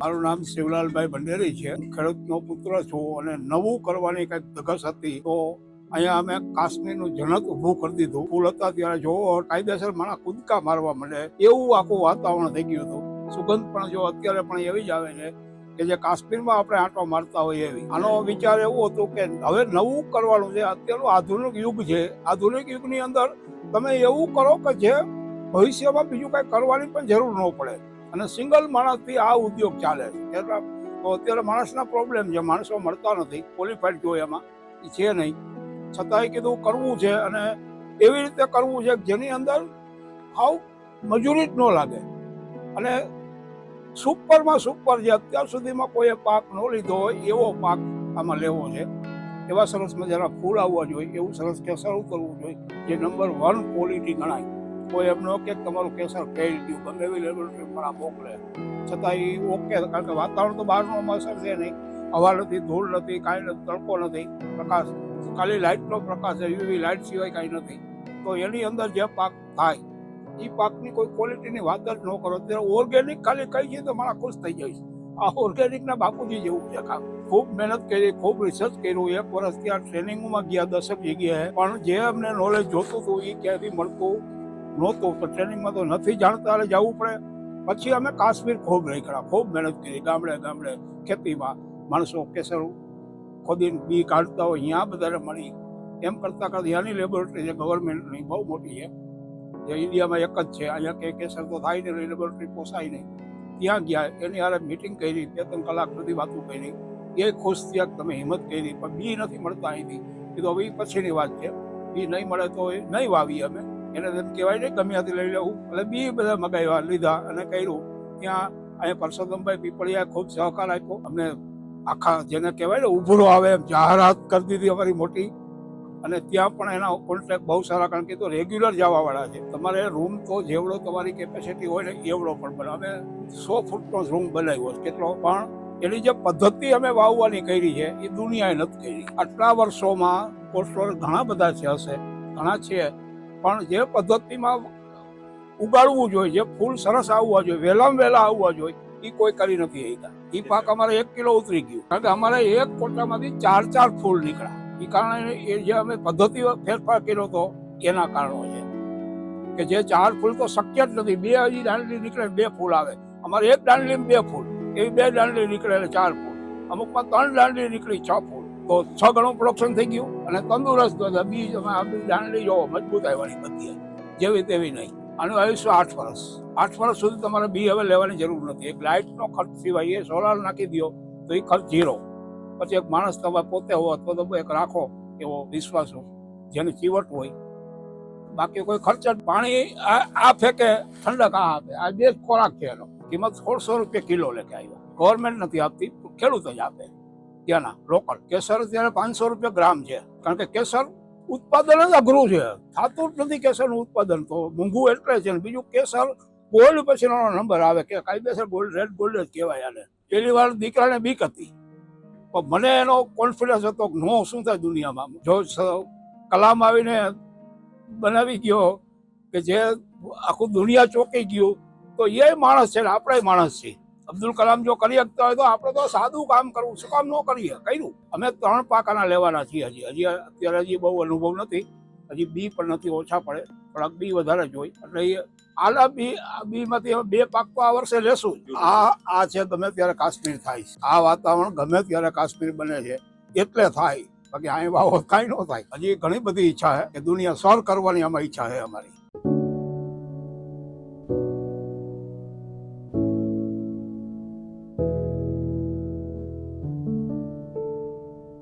મારું નામ શિવલાલભાઈ ભંડેરી છે. ખેડૂતનો પુત્ર છું અને નવું કરવાની કંઈક ધગસ હતી તો અહીંયા અમે કાશ્મીરનું જનક ઊભું કરી દીધું. ફૂલ હતા ત્યારે જો કાયદેસર મારા કૂદકા મારવા માંડે. એવું આખું વાતાવરણ થઈ ગયું હતું. સુગંધ પણ જો અત્યારે પણ એવી જ આવે છે કે જે કાશ્મીરમાં આપણે આંટો મારતા હોઈએ એવી. આનો વિચાર એવો હતો કે હવે નવું કરવાનું છે. અત્યારનું આધુનિક યુગ છે. આધુનિક યુગની અંદર તમે એવું કરો કે જે ભવિષ્યમાં બીજું કાંઈ કરવાની પણ જરૂર ન પડે. અને સિંગલ માણસથી આ ઉદ્યોગ ચાલે છે. અત્યારે માણસના પ્રોબ્લેમ છે. માણસો મળતા નથી. ક્વોલિફાઈડ જોઈએ એમાં. એ છે નહીં. છતાંય કીધું કરવું છે અને એવી રીતે કરવું છે જેની અંદર હાવ મજૂરી જ ન લાગે. અને સુપરમાં સુપર જે અત્યાર સુધીમાં કોઈએ પાક ન લીધો હોય, એવો પાક આમાં લેવો છે. એવા સરસ મજાના ફૂલ આવવા જોઈએ. એવું સરસ કેસર કરવું જોઈએ. જે નંબર વન ક્વોલિટી ગણાય. કોઈ એમ ન કે તમારું કેસર ફેલ ગયું ગમે એવી લેબોરેટરી પણ આ મોકલે. છતાં એ ઓકે, કારણ કે વાતાવરણ તો બહારનો અસર છે નહીં. હવા નથી, ધૂળ નથી, કાંઈ નથી, તડકો નથી. પ્રકાશ, ખાલી લાઇટનો પ્રકાશ છે યુવી લાઇટ સિવાય કાંઈ નથી. તો એની અંદર જે પાક થાય એ પાકની કોઈ ક્વોલિટીની વાત જ ન કરો. ત્યારે ઓર્ગેનિક ખાલી કહી છે તો મારા ખુશ થઈ જઈશ. આ ઓર્ગેનિકના બાપુજી જેવું છે કામ. ખૂબ મહેનત કરી, ખૂબ રિસર્ચ કર્યું. એક વર્ષ ત્યાં ટ્રેનિંગમાં ગયા દસક જગ્યાએ. પણ જે અમને નોલેજ જોતું હતું એ ક્યાંથી મળતું? નહોતું, તો ટ્રેનિંગમાં તો નથી જાણતા, એટલે જવું પડે. પછી અમે કાશ્મીર ખૂબ નીકળ્યા, ખૂબ મહેનત કરી, ગામડે ગામડે, ખેતીમાં. માણસો કેસર ખોદીને બી કાઢતા હોય, અહીંયા બધાને મળી. એમ કરતાં કરતાં ત્યાંની લેબોરેટરી છે ગવર્મેન્ટની બહુ મોટી છે, જે ઇન્ડિયામાં એક જ છે, અહીંયા કે કેસર તો થાય નહીં લેબોરેટરી પોસાય નહીં. ત્યાં ગયા, એની હારે મિટિંગ કરી, બે ત્રણ કલાક સુધી વાતો કરી. એ ખુશ થયા તમે હિંમત કરી, પણ બી નથી મળતા અહીંથી. એ તો હવે પછીની વાત છે. બી નહીં મળે તો એ નહીં વાવી અમે. એને તેમ કહેવાય ને ગમે ત્યાંથી લઈ લેવું. એટલે બી બધા મગાવ્યા, લીધા અને કર્યું. ત્યાં અહીંયા પરસોત્તમભાઈ પીપળિયા ખૂબ સહકાર આપ્યો. અમને આખા જેને કહેવાય ને ઉભરો આવે એમ જાહેરાત કરી દીધી અમારી મોટી. અને ત્યાં પણ એના કોન્ટ્રાક્ટ બહુ સારા, કારણ કે તો રેગ્યુલર જવાવાળા છે. તમારે રૂમ તો જેવડો તમારી કેપેસિટી હોય ને એવડો પણ બને. અમે સો ફૂટનો રૂમ બનાવ્યો કેટલો? પણ એની જે પદ્ધતિ અમે વાવવાની કરી છે, એ દુનિયાએ નથી કરી. આટલા વર્ષોમાં પોસ્ટર ઘણા બધા છે હશે. ઘણા છે. પણ જે પદ્ધતિમાં ઉગાડવું જોઈએ જે ફૂલ સરસ આવવા જોઈએ વહેલામાં વહેલા આવવા જોઈએ એ કોઈ કરી નથી શકતા. એ પાક અમારે એક કિલો ઉતરી ગયું. કારણ કે અમારે એક કોટામાંથી ચાર ચાર ફૂલ નીકળ્યા. એ કારણે એ જે અમે પદ્ધતિ ફેરફાર કર્યો હતો એના કારણો છે. કે જે ચાર ફૂલ તો શક્ય જ નથી. બે હજી દાંડલી નીકળે બે ફૂલ આવે. અમારે એક દાંડલી બે ફૂલ. એવી બે દાંડલી નીકળે એટલે ચાર ફૂલ. અમુકમાં ત્રણ દાંડલી નીકળી છ ફૂલ. તો છ ગણું પ્રોડક્શન થઈ ગયું અને તંદુરસ્ત હતા. બીજ અમે આપણી દાંડલી જોવો મજબૂત આવવાની બધી જેવી તેવી નહીં. આનું આયુષ્ય આઠ વર્ષ. આઠ વર્ષ સુધી તમારે બી હવે લેવાની જરૂર નથી. એક લાઇટનો ખર્ચ સિવાય એ સોલાર નાખી દો તો એ ખર્ચ ઝીરો પછી એક માણસ તમે પોતે હો અથવા તો એક રાખો, એવો વિશ્વાસ હો જેને ચીવટ હોય. બાકી કોઈ ખર્ચ પાણી આ ફેંકે, ઠંડક આ આપે. આ બે ખોરાક છે એનો. કિંમત સોળસો રૂપિયા કિલો લેખે આવ્યો. ગવર્મેન્ટ નથી આપતી, ખેડૂત જ આપે. ત્યાંના લોકલ કેસર અત્યારે પાંચસો રૂપિયા ગ્રામ છે. કારણ કે કેસર ઉત્પાદન જ અઘરું છે. થતું નથી કેસરનું ઉત્પાદન. તો મોંઘું એટલે છે. ને બીજું કેસર ગોલ્ડ પછીનો નંબર આવે કે કાયદેસર ગોલ્ડ રેડ ગોલ્ડ જ કહેવાય આને. પેલી વાર દીકરાને બીક હતી. પણ મને એનો કોન્ફિડન્સ હતો કે નો, શું થાય દુનિયામાં? જો કલામ આવીને બનાવી ગયો કે જે આખું દુનિયા ચોંકી ગયું, તો એ માણસ છે ને આપણે માણસ છીએ અબ્દુલ કલામ જો કરી શકતા હોય તો આપણે તો સાદું કામ કરવું શું કામ ન કરીએ? કર્યું. અમે ત્રણ પાકાના લેવાના છીએ હજી. હજી અત્યારે હજી બહુ અનુભવ નથી. હજી બી પણ નથી ઓછા પડે. થોડાક બી વધારે જોઈ એટલે એ આલા બી બીમાંથી બે પાક તો આ વર્ષે લેશું આ આ છે ગમે ત્યારે કાશ્મીર થાય છે. આ વાતાવરણ ગમે ત્યારે કાશ્મીર બને છે. એટલે થાય. બાકી આ વાવો કાંઈ ન થાય. હજી ઘણી બધી ઈચ્છા છે. કે દુનિયા સર કરવાની આમાં ઈચ્છા છે અમારી.